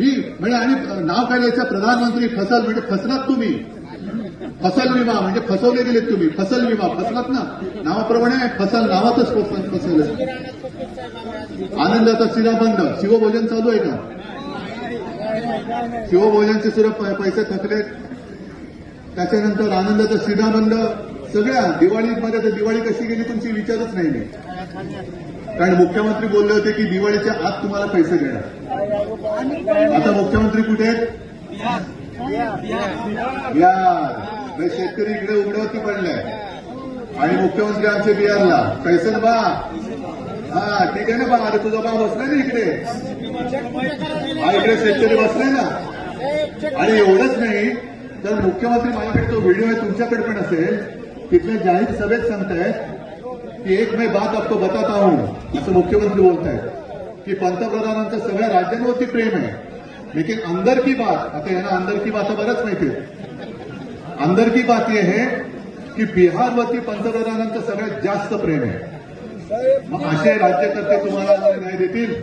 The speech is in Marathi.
ही म्हणजे आणि नाव काय द्यायचं? प्रधानमंत्री फसल म्हणजे फसलात तुम्ही. फसल विमा म्हणजे फसवले गेलेत तुम्ही. फसल विमा फसलात ना? नावाप्रमाणे फसल नावातच फस- फसवलं. आनंदाचा सिरा बंद. शिवभोजन चालू आहे का? शिवभोजनचे सुद्धा पैसे थकलेत. त्याच्यानंतर आनंदाचा सिरा बंद. सगळ्या दिवाळीमध्ये तर दिवाळी कशी गेली तुमची विचारच नाही मी. कारण मुख्यमंत्री बोलले होते की दिवाळीच्या आत तुम्हाला पैसे देणार. आता मुख्यमंत्री कुठे आहेत? या शेतकरी इकडे उघडवती पडलाय. आणि मुख्यमंत्री आमचे बिहारला. कैसन बा. हा ठीक आहे ना बा. अरे तुझा बा बसलाय ना इकडे. हा इकडे शेतकरी बसलाय ना. आणि एवढंच नाही. तर मुख्यमंत्री माझ्याकडे तो व्हिडिओ आहे तुमच्याकडे पण असेल. तिथल्या जाहीर सभेत सांगतायत की एक मैं बात आपको बताता हूं। असं मुख्यमंत्री बोलताय की पंतप्रधानांचं सगळ्या राज्यांवरती प्रेम आहे लेकिन अंदर की बात आता यांना अंदर की बात बरंच माहिती आहे अंदर की बात ये है की बिहारवरती पंतप्रधानांचं सगळ्यात जास्त प्रेम आहे मग असे राज्यकर्ते तुम्हाला न्याय देतील।